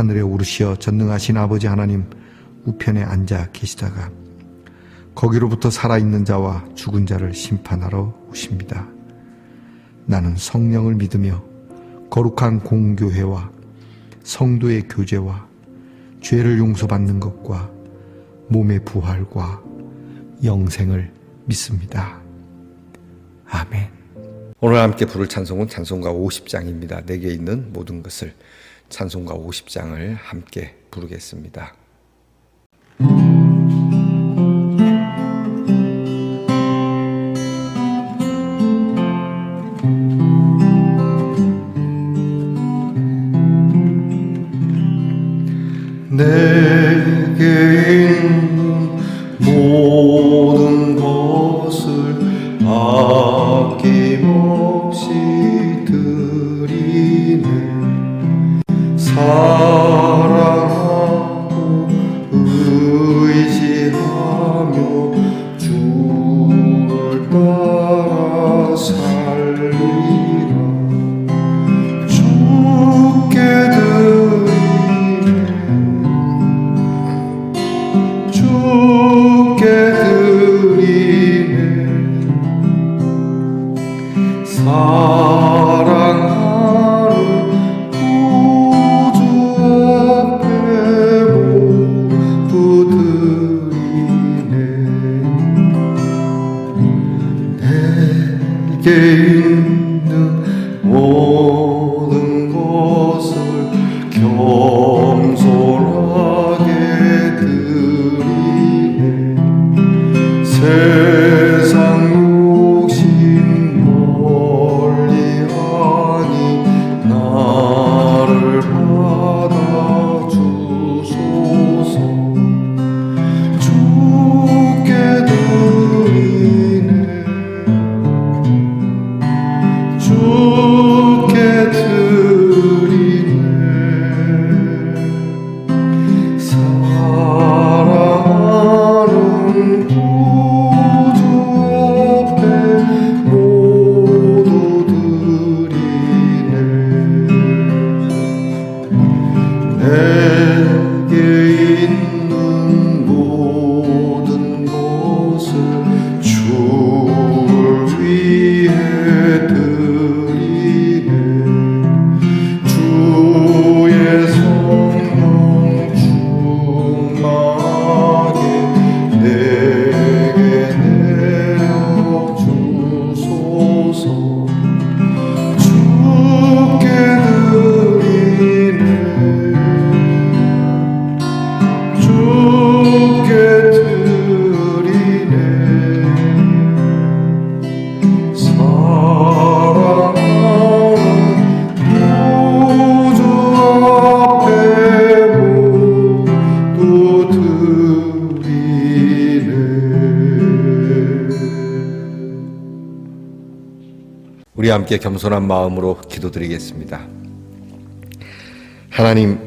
하늘에 오르시어 전능하신 아버지 하나님 우편에 앉아 계시다가 거기로부터 살아있는 자와 죽은 자를 심판하러 오십니다. 나는 성령을 믿으며 거룩한 공교회와 성도의 교제와 죄를 용서받는 것과 몸의 부활과 영생을 믿습니다. 아멘. 오늘 함께 부를 찬송은 찬송가 50장입니다. 내게 있는 모든 것을 찬송가 50장을 함께 부르겠습니다. 내 우리 함께 겸손한 마음으로 기도드리겠습니다. 하나님,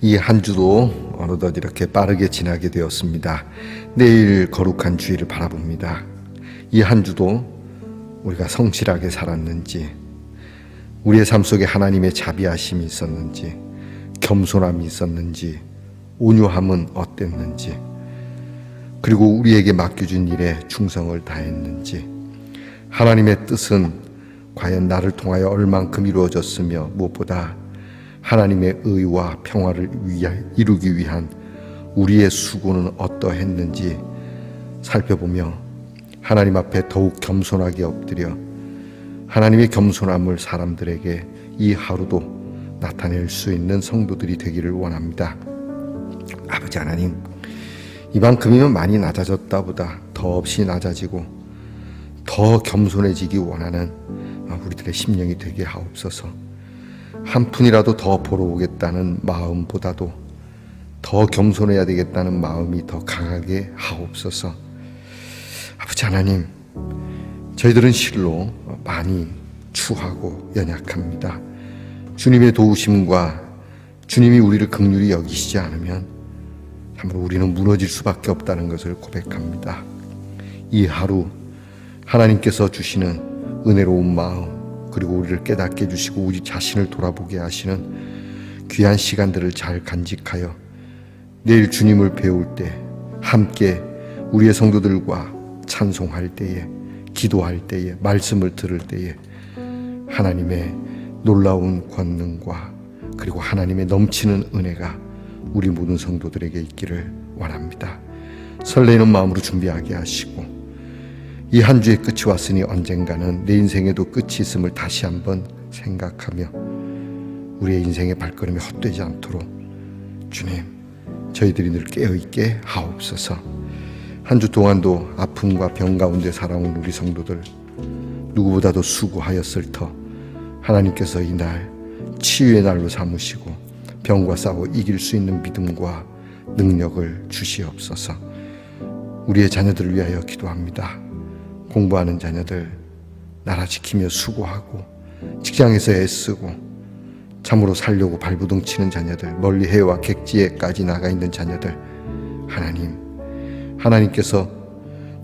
이 한 주도 어느덧 이렇게 빠르게 지나게 되었습니다. 내일 거룩한 주일을 바라봅니다. 이 한 주도 우리가 성실하게 살았는지, 우리의 삶 속에 하나님의 자비하심이 있었는지, 겸손함이 있었는지, 온유함은 어땠는지, 그리고 우리에게 맡겨준 일에 충성을 다했는지, 하나님의 뜻은 과연 나를 통하여 얼만큼 이루어졌으며 무엇보다 하나님의 의와 평화를 이루기 위한 우리의 수고는 어떠했는지 살펴보며 하나님 앞에 더욱 겸손하게 엎드려 하나님의 겸손함을 사람들에게 이 하루도 나타낼 수 있는 성도들이 되기를 원합니다. 아버지 하나님, 이만큼이면 많이 낮아졌다 보다 더 없이 낮아지고 더 겸손해지기 원하는 우리들의 심령이 되게 하옵소서. 한 푼이라도 더 벌어오겠다는 마음보다도 더 겸손해야 되겠다는 마음이 더 강하게 하옵소서. 아버지 하나님, 저희들은 실로 많이 추하고 연약합니다. 주님의 도우심과 주님이 우리를 극률히 여기시지 않으면 참으로 우리는 무너질 수밖에 없다는 것을 고백합니다. 이 하루 하나님께서 주시는 은혜로운 마음 그리고 우리를 깨닫게 해주시고 우리 자신을 돌아보게 하시는 귀한 시간들을 잘 간직하여 내일 주님을 배울 때 함께 우리의 성도들과 찬송할 때에 기도할 때에 말씀을 들을 때에 하나님의 놀라운 권능과 그리고 하나님의 넘치는 은혜가 우리 모든 성도들에게 있기를 원합니다. 설레는 마음으로 준비하게 하시고 이 한 주의 끝이 왔으니 언젠가는 내 인생에도 끝이 있음을 다시 한번 생각하며 우리의 인생의 발걸음이 헛되지 않도록 주님 저희들이 늘 깨어있게 하옵소서 한 주 동안도 아픔과 병 가운데 살아온 우리 성도들 누구보다도 수고하였을 터 하나님께서 이 날 치유의 날로 삼으시고 병과 싸워 이길 수 있는 믿음과 능력을 주시옵소서 우리의 자녀들을 위하여 기도합니다. 공부하는 자녀들 나라 지키며 수고하고 직장에서 애쓰고 참으로 살려고 발부둥 치는 자녀들 멀리 해와 객지에까지 나가 있는 자녀들 하나님 하나님께서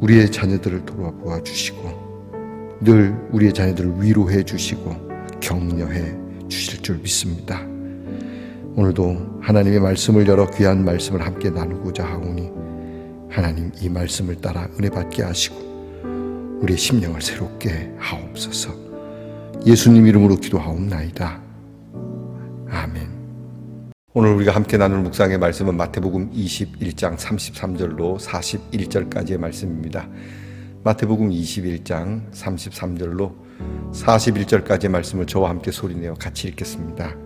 우리의 자녀들을 돌아보아 주시고 늘 우리의 자녀들을 위로해 주시고 격려해 주실 줄 믿습니다. 오늘도 하나님의 말씀을 열어 귀한 말씀을 함께 나누고자 하오니 하나님 이 말씀을 따라 은혜 받게 하시고 우리의 심령을 새롭게 하옵소서. 예수님 이름으로 기도하옵나이다. 아멘. 오늘 우리가 함께 나눌 묵상의 말씀은 마태복음 21장 33절로 41절까지의 말씀입니다. 마태복음 21장 33절로 41절까지의 말씀을 저와 함께 소리내어 같이 읽겠습니다.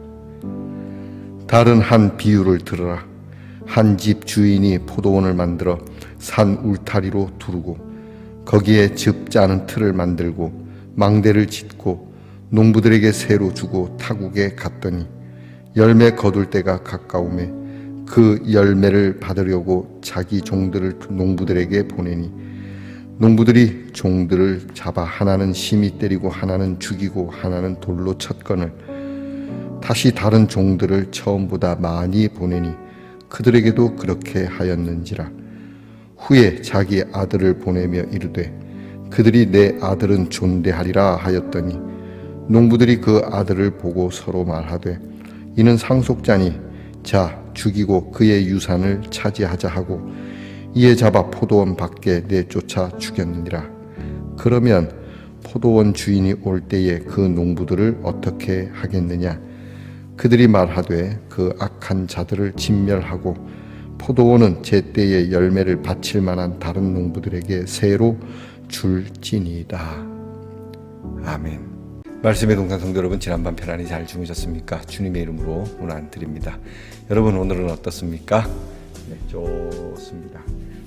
다른 한 비유를 들으라. 한 집 주인이 포도원을 만들어 산 울타리로 두르고 거기에 즙 짜는 틀을 만들고 망대를 짓고 농부들에게 새로 주고 타국에 갔더니 열매 거둘 때가 가까움에 그 열매를 받으려고 자기 종들을 농부들에게 보내니 농부들이 종들을 잡아 하나는 심히 때리고 하나는 죽이고 하나는 돌로 쳤건을 다시 다른 종들을 처음보다 많이 보내니 그들에게도 그렇게 하였는지라 후에 자기 아들을 보내며 이르되 그들이 내 아들은 존대하리라 하였더니 농부들이 그 아들을 보고 서로 말하되 이는 상속자니 자 죽이고 그의 유산을 차지하자 하고 이에 잡아 포도원 밖에 내쫓아 죽였느니라. 그러면 포도원 주인이 올 때에 그 농부들을 어떻게 하겠느냐? 그들이 말하되 그 악한 자들을 진멸하고 포도원은 제때에 열매를 바칠 만한 다른 농부들에게 새로 줄지니이다. 아멘. 말씀의 동산 성도 여러분 지난밤 편안히 잘 주무셨습니까? 주님의 이름으로 문안 드립니다. 여러분 오늘은 어떻습니까? 네, 좋습니다.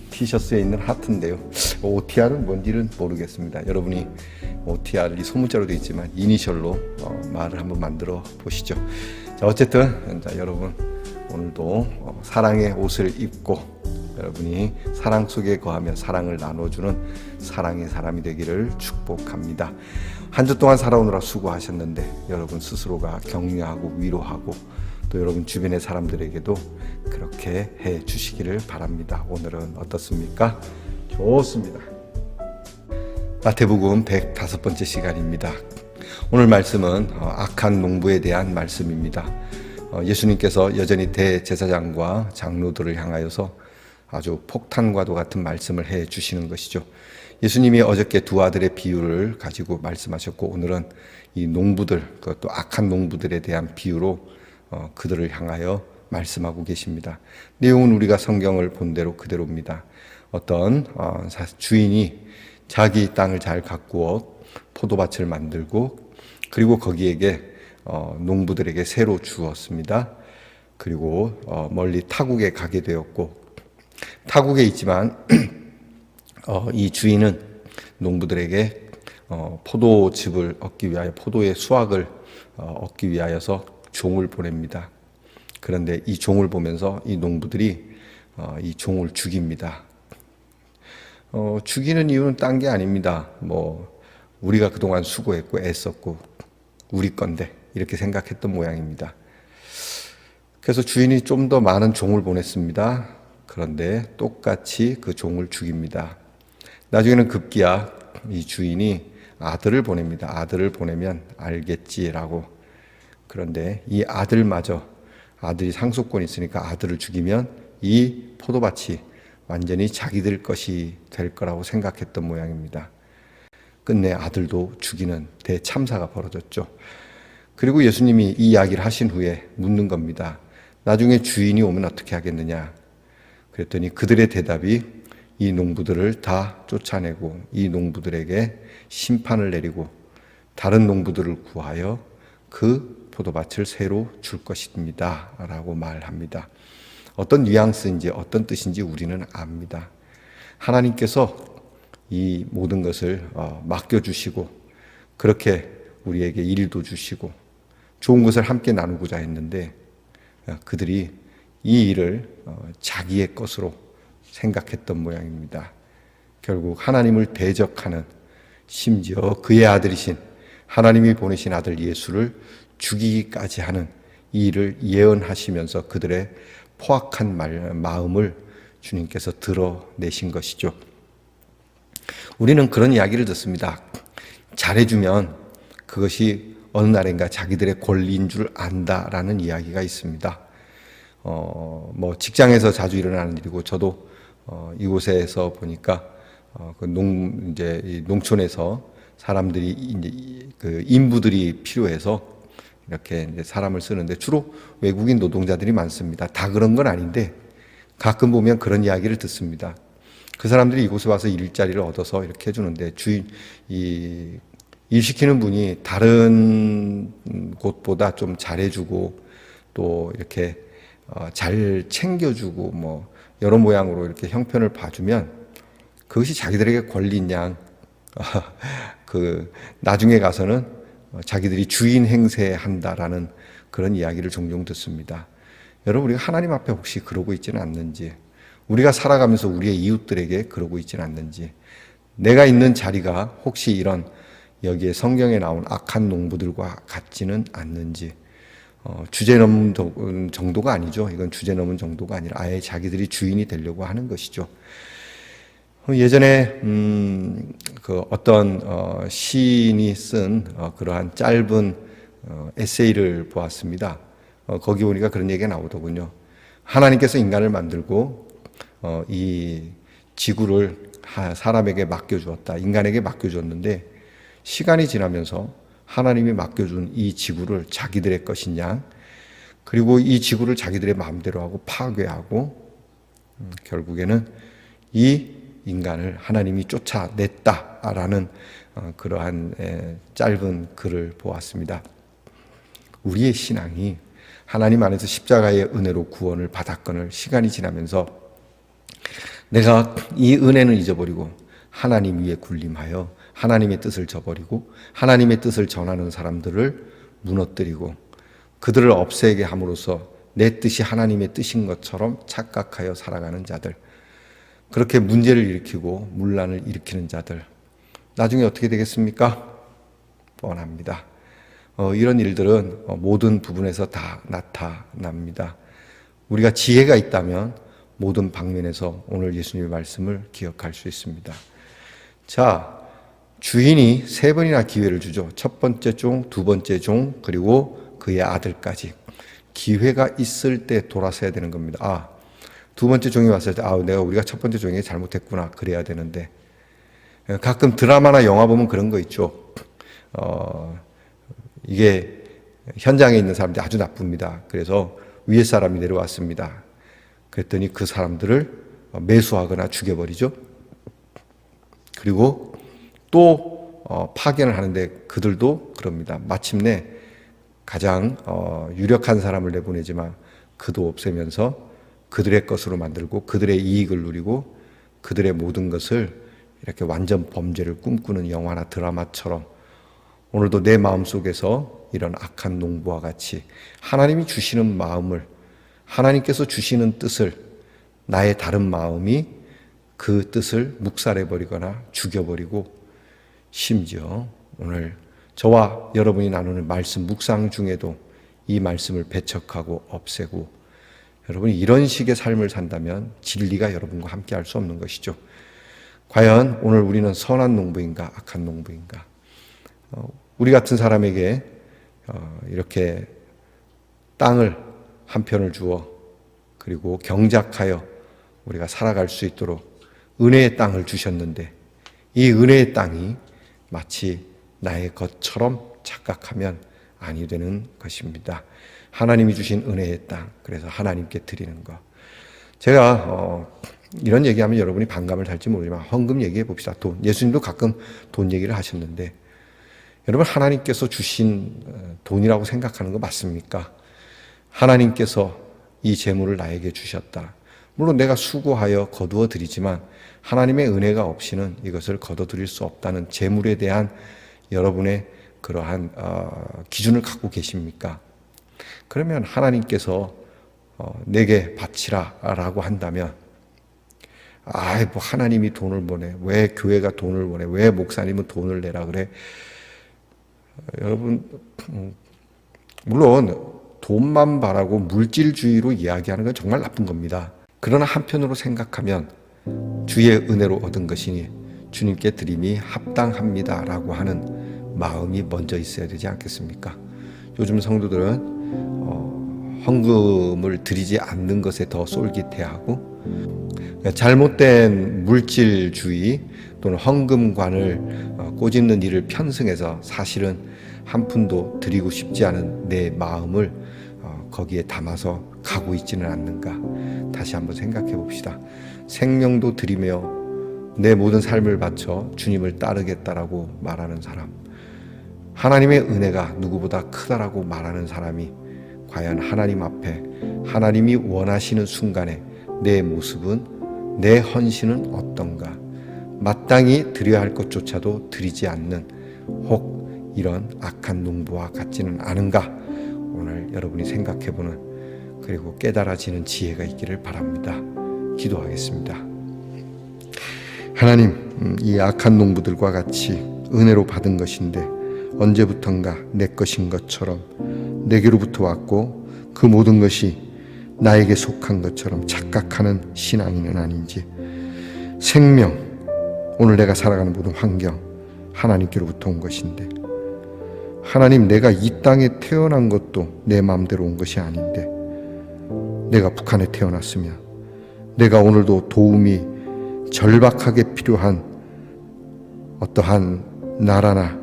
티셔츠에 있는 하트인데요. OTR은 뭔지는 모르겠습니다. 여러분이 OTR이 소문자로 되어 있지만 이니셜로 어, 말을 한번 만들어 보시죠. 자, 어쨌든 자, 여러분 오늘도 어, 사랑의 옷을 입고 여러분이 사랑 속에 거하며 사랑을 나눠주는 사랑의 사람이 되기를 축복합니다. 한 주 동안 살아오느라 수고하셨는데 여러분 스스로가 격려하고 위로하고 또 여러분 주변의 사람들에게도 그렇게 해 주시기를 바랍니다. 오늘은 어떻습니까? 좋습니다. 마태복음 105번째 시간입니다. 오늘 말씀은 어, 악한 농부에 대한 말씀입니다. 어, 예수님께서 여전히 대제사장과 장로들을 향하여서 아주 폭탄과도 같은 말씀을 해 주시는 것이죠. 예수님이 어저께 두 아들의 비유를 가지고 말씀하셨고 오늘은 이 농부들 그것도 악한 농부들에 대한 비유로 어, 그들을 향하여 말씀하고 계십니다. 내용은 우리가 성경을 본 대로 그대로입니다. 어떤 어, 주인이 자기 땅을 잘 가꾸어 포도밭을 만들고 그리고 거기에게 어, 농부들에게 새로 주었습니다. 그리고 어, 멀리 타국에 가게 되었고 타국에 있지만 어, 이 주인은 농부들에게 어, 포도즙을 얻기 위하여 포도의 수확을 어, 얻기 위하여서 종을 보냅니다. 그런데 이 종을 보면서 이 농부들이 어, 이 종을 죽입니다. 어, 죽이는 이유는 딴 게 아닙니다. 뭐 우리가 그동안 수고했고 애썼고 우리 건데 이렇게 생각했던 모양입니다. 그래서 주인이 좀 더 많은 종을 보냈습니다. 그런데 똑같이 그 종을 죽입니다. 나중에는 급기야 이 주인이 아들을 보냅니다. 아들을 보내면 알겠지라고. 그런데 이 아들마저 아들이 상속권이 있으니까 아들을 죽이면 이 포도밭이 완전히 자기들 것이 될 거라고 생각했던 모양입니다. 끝내 아들도 죽이는 대참사가 벌어졌죠. 그리고 예수님이 이 이야기를 하신 후에 묻는 겁니다. 나중에 주인이 오면 어떻게 하겠느냐? 그랬더니 그들의 대답이 이 농부들을 다 쫓아내고 이 농부들에게 심판을 내리고 다른 농부들을 구하여 그 포도밭을 새로 줄 것입니다. 라고 말합니다. 어떤 뉘앙스인지 어떤 뜻인지 우리는 압니다. 하나님께서 이 모든 것을 어, 맡겨주시고 그렇게 우리에게 일도 주시고 좋은 것을 함께 나누고자 했는데 어, 그들이 이 일을 어, 자기의 것으로 생각했던 모양입니다. 결국 하나님을 대적하는 심지어 그의 아들이신 하나님이 보내신 아들 예수를 죽이기까지 하는 이 일을 예언하시면서 그들의 포악한 말, 마음을 주님께서 드러내신 것이죠. 우리는 그런 이야기를 듣습니다. 잘해주면 그것이 어느 날인가 자기들의 권리인 줄 안다라는 이야기가 있습니다. 어, 뭐 직장에서 자주 일어나는 일이고 저도 어, 이곳에서 보니까 어, 그 농, 이제 이 농촌에서 사람들이 이제 그 인부들이 필요해서 이렇게 이제 사람을 쓰는데 주로 외국인 노동자들이 많습니다. 다 그런 건 아닌데 가끔 보면 그런 이야기를 듣습니다. 그 사람들이 이곳에 와서 일자리를 얻어서 이렇게 해주는데 주인 이 일시키는 분이 다른 곳보다 좀 잘해주고 또 이렇게 어, 잘 챙겨주고 뭐 여러 모양으로 이렇게 형편을 봐주면 그것이 자기들에게 권리인 양, 그 나중에 가서는 자기들이 주인 행세한다라는 그런 이야기를 종종 듣습니다. 여러분 우리가 하나님 앞에 혹시 그러고 있지는 않는지, 우리가 살아가면서 우리의 이웃들에게 그러고 있지는 않는지, 내가 있는 자리가 혹시 이런 여기에 성경에 나온 악한 농부들과 같지는 않는지, 어, 주제 넘은 정도가 아니죠. 이건 주제 넘은 정도가 아니라 아예 자기들이 주인이 되려고 하는 것이죠. 어, 예전에 음, 그 어떤 어, 시인이 쓴 어, 그러한 짧은 어, 에세이를 보았습니다. 어, 거기 보니까 그런 얘기가 나오더군요. 하나님께서 인간을 만들고 어, 이 지구를 사람에게 맡겨주었다. 인간에게 맡겨줬는데 시간이 지나면서 하나님이 맡겨준 이 지구를 자기들의 것이냐, 그리고 이 지구를 자기들의 마음대로 하고 파괴하고, 음, 결국에는 이 인간을 하나님이 쫓아냈다라는 어, 그러한 짧은 글을 보았습니다. 우리의 신앙이 하나님 안에서 십자가의 은혜로 구원을 받았거늘 시간이 지나면서 내가 이 은혜는 잊어버리고 하나님 위에 군림하여 하나님의 뜻을 저버리고 하나님의 뜻을 전하는 사람들을 무너뜨리고 그들을 없애게 함으로써 내 뜻이 하나님의 뜻인 것처럼 착각하여 살아가는 자들. 그렇게 문제를 일으키고 문란을 일으키는 자들. 나중에 어떻게 되겠습니까? 뻔합니다. 어, 이런 일들은 어, 모든 부분에서 다 나타납니다. 우리가 지혜가 있다면 모든 방면에서 오늘 예수님의 말씀을 기억할 수 있습니다. 자, 주인이 세 번이나 기회를 주죠. 첫 번째 종, 두 번째 종, 그리고 그의 아들까지. 기회가 있을 때 돌아서야 되는 겁니다. 아, 두 번째 종이 왔을 때, 아, 내가 우리가 첫 번째 종이 잘못했구나. 그래야 되는데. 가끔 드라마나 영화 보면 그런 거 있죠. 어, 이게 현장에 있는 사람들이 아주 나쁩니다. 그래서 위에 사람이 내려왔습니다. 그랬더니 그 사람들을 매수하거나 죽여버리죠. 그리고 또 어, 파견을 하는데 그들도 그럽니다. 마침내 가장 어, 유력한 사람을 내보내지만 그도 없애면서 그들의 것으로 만들고 그들의 이익을 누리고 그들의 모든 것을 이렇게 완전 범죄를 꿈꾸는 영화나 드라마처럼 오늘도 내 마음 속에서 이런 악한 농부와 같이 하나님이 주시는 마음을 하나님께서 주시는 뜻을 나의 다른 마음이 그 뜻을 묵살해버리거나 죽여버리고 심지어 오늘 저와 여러분이 나누는 말씀 묵상 중에도 이 말씀을 배척하고 없애고 여러분이 이런 식의 삶을 산다면 진리가 여러분과 함께 할 수 없는 것이죠. 과연 오늘 우리는 선한 농부인가 악한 농부인가? 어, 우리 같은 사람에게 어, 이렇게 땅을 한 편을 주어 그리고 경작하여 우리가 살아갈 수 있도록 은혜의 땅을 주셨는데 이 은혜의 땅이 마치 나의 것처럼 착각하면 아니 되는 것입니다. 하나님이 주신 은혜의 땅, 그래서 하나님께 드리는 것. 제가 어, 이런 얘기하면 여러분이 반감을 살지 모르지만 헌금 얘기해 봅시다. 돈. 예수님도 가끔 돈 얘기를 하셨는데 여러분 하나님께서 주신 어, 돈이라고 생각하는 거 맞습니까? 하나님께서 이 재물을 나에게 주셨다. 물론 내가 수고하여 거두어 드리지만 하나님의 은혜가 없이는 이것을 거둬 드릴 수 없다는 재물에 대한 여러분의 그러한 어, 기준을 갖고 계십니까? 그러면 하나님께서 어, 내게 바치라라고 한다면 아이 뭐 하나님이 돈을 보내 왜 교회가 돈을 보내 왜 목사님은 돈을 내라 그래 여러분 음, 물론 돈만 바라고 물질주의로 이야기하는 건 정말 나쁜 겁니다. 그러나 한편으로 생각하면 주의 은혜로 얻은 것이니 주님께 드림이 합당합니다라고 하는 마음이 먼저 있어야 되지 않겠습니까? 요즘 성도들은 어, 헌금을 드리지 않는 것에 더 쏠깃해하고 잘못된 물질주의 또는 헌금관을 어, 꼬집는 일을 편승해서 사실은 한 푼도 드리고 싶지 않은 내 마음을 어, 거기에 담아서 가고 있지는 않는가 다시 한번 생각해 봅시다. 생명도 드리며 내 모든 삶을 바쳐 주님을 따르겠다라고 말하는 사람, 하나님의 은혜가 누구보다 크다라고 말하는 사람이 과연 하나님 앞에 하나님이 원하시는 순간에 내 모습은 내 헌신은 어떤가? 마땅히 드려야 할 것조차도 드리지 않는 혹 이런 악한 농부와 같지는 않은가? 오늘 여러분이 생각해 보는 그리고 깨달아지는 지혜가 있기를 바랍니다. 기도하겠습니다. 하나님, 음, 이 악한 농부들과 같이 은혜로 받은 것인데 언제부턴가 내 것인 것처럼 내게로부터 왔고 그 모든 것이 나에게 속한 것처럼 착각하는 신앙인은 아닌지 생명, 오늘 내가 살아가는 모든 환경 하나님께로부터 온 것인데 하나님 내가 이 땅에 태어난 것도 내 마음대로 온 것이 아닌데 내가 북한에 태어났으면 내가 오늘도 도움이 절박하게 필요한 어떠한 나라나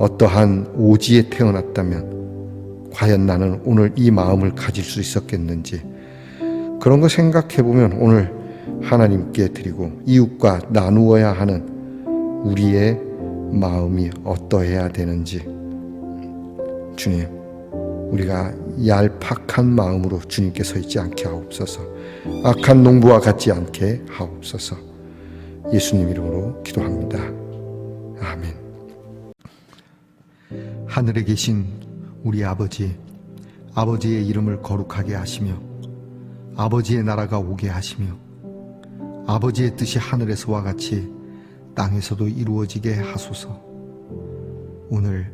어떠한 오지에 태어났다면 과연 나는 오늘 이 마음을 가질 수 있었겠는지 그런 거 생각해 보면 오늘 하나님께 드리고 이웃과 나누어야 하는 우리의 마음이 어떠해야 되는지 주님 우리가 얄팍한 마음으로 주님께 서 있지 않게 하옵소서. 악한 농부와 같지 않게 하옵소서. 예수님 이름으로 기도합니다. 아멘. 하늘에 계신 우리 아버지 아버지의 이름을 거룩하게 하시며 아버지의 나라가 오게 하시며 아버지의 뜻이 하늘에서와 같이 땅에서도 이루어지게 하소서. 오늘